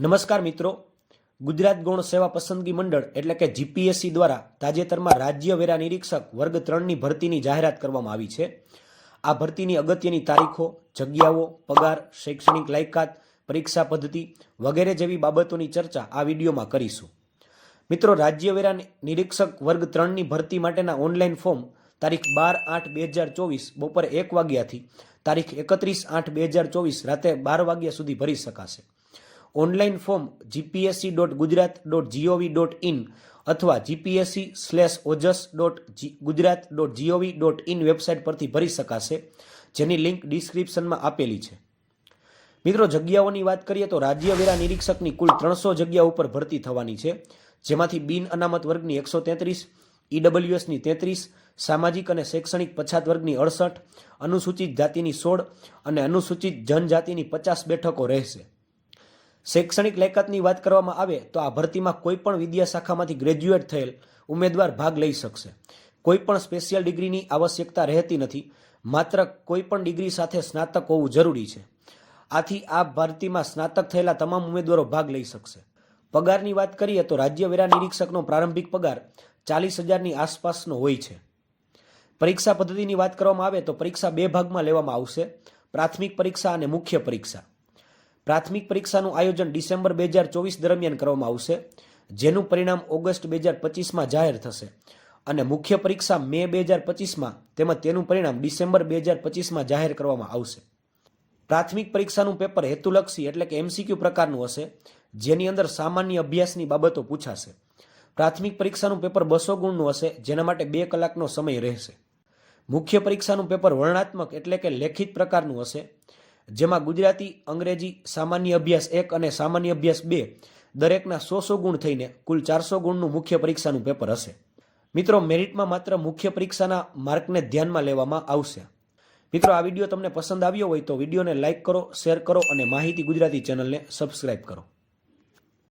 નમસ્કાર મિત્રો. ગુજરાત ગૌણ સેવા પસંદગી મંડળ એટલે કે જીપીએસસી દ્વારા તાજેતરમાં રાજ્ય વેરા નિરીક્ષક વર્ગ ત્રણની ભરતીની જાહેરાત કરવામાં આવી છે. આ ભરતીની અગત્યની તારીખો, જગ્યાઓ, પગાર, શૈક્ષણિક લાયકાત, પરીક્ષા પદ્ધતિ વગેરે જેવી બાબતોની ચર્ચા આ વિડીયોમાં કરીશું. મિત્રો, રાજ્ય વેરા નિરીક્ષક વર્ગ ત્રણની ભરતી માટેના ઓનલાઈન ફોર્મ તારીખ બાર આઠ બે હજાર ચોવીસ બપોરે એક વાગ્યાથી તારીખ એકત્રીસ આઠ બે હજાર ચોવીસ રાતે બાર વાગ્યા સુધી ભરી શકાશે. Online form GPSC dot Gujarat dot GOV dot in અથવા GPSC slash Ojas dot Gujarat dot GOV dot in website પરથી ભરી શકાશે, જેની લિંક ડિસ્ક્રિપ્શનમાં આપેલી છે. મિત્રો, જગ્યાઓની વાત કરીએ તો રાજ્ય વેરા નિરીક્ષકની કુલ ત્રણસો જગ્યા ઉપર ભરતી થવાની છે, જેમાંથી બિન અનામત વર્ગની એકસો તેત્રીસ ઈડબલ્યુએસની તેત્રીસ, સામાજિક અને શૈક્ષણિક પછાત વર્ગની અડસઠ, અનુસૂચિત જાતિની સોળ અને અનુસૂચિત જનજાતિની પચાસ બેઠકો રહેશે. શૈક્ષણિક લાયકાતની વાત કરવામાં આવે તો આ ભરતીમાં કોઈ પણ વિદ્યા શાખામાંથી ગ્રેજ્યુએટ થયેલ ઉમેદવાર ભાગ લઈ શકશે. કોઈ પણ સ્પેશિયલ ડિગ્રીની આવશ્યકતા રહેતી નથી. માત્ર કોઈ પણ ડિગ્રી સાથે સ્નાતક હોવું જરૂરી છે. આથી આ ભરતીમાં સ્નાતક થયેલા તમામ ઉમેદવારો ભાગ લઈ શકશે. પગારની વાત કરીએ તો રાજ્ય વેરા નિરીક્ષકનો પ્રારંભિક પગાર ચાલીસ હજારની આસપાસનો હોય છે. પરીક્ષા પદ્ધતિની વાત કરવામાં આવે તો પરીક્ષા બે ભાગમાં લેવામાં આવશે. પ્રાથમિક પરીક્ષા અને મુખ્ય પરીક્ષા. પ્રાથમિક પરીક્ષાનું આયોજન ડિસેમ્બર બે હજાર ચોવીસ દરમિયાન કરવામાં આવશે, જેનું પરિણામ ઓગસ્ટ બે હજાર પચીસમાં જાહેર થશે. અને મુખ્ય પરીક્ષા મે બે હજાર પચીસમાં તેમજ તેનું પરિણામ ડિસેમ્બર બે હજાર પચીસમાં જાહેર કરવામાં આવશે. પ્રાથમિક પરીક્ષાનું પેપર હેતુલક્ષી એટલે કે એમસીક્યુ પ્રકારનું હશે, જેની અંદર સામાન્ય અભ્યાસની બાબતો પૂછાશે. પ્રાથમિક પરીક્ષાનું પેપર બસો ગુણનું હશે, જેના માટે બે કલાકનો સમય રહેશે. મુખ્ય પરીક્ષાનું પેપર વર્ણનાત્મક એટલે કે લેખિત પ્રકારનું હશે. જેમાં ગુજરાતી, અંગ્રેજી, સામાન્ય અભ્યાસ એક અને સામાન્ય અભ્યાસ બે દરેકના સો સો ગુણ થઈને કુલ ચારસો ગુણનું મુખ્ય પરીક્ષાનું પેપર હશે. મિત્રો, મેરિટમાં માત્ર મુખ્ય પરીક્ષાના માર્કને ધ્યાનમાં લેવામાં આવશે. મિત્રો, આ વીડિયો તમને પસંદ આવ્યો હોય તો વિડીયોને લાઇક કરો, શેર કરો અને માહિતી ગુજરાતી ચેનલને સબસ્ક્રાઇબ કરો.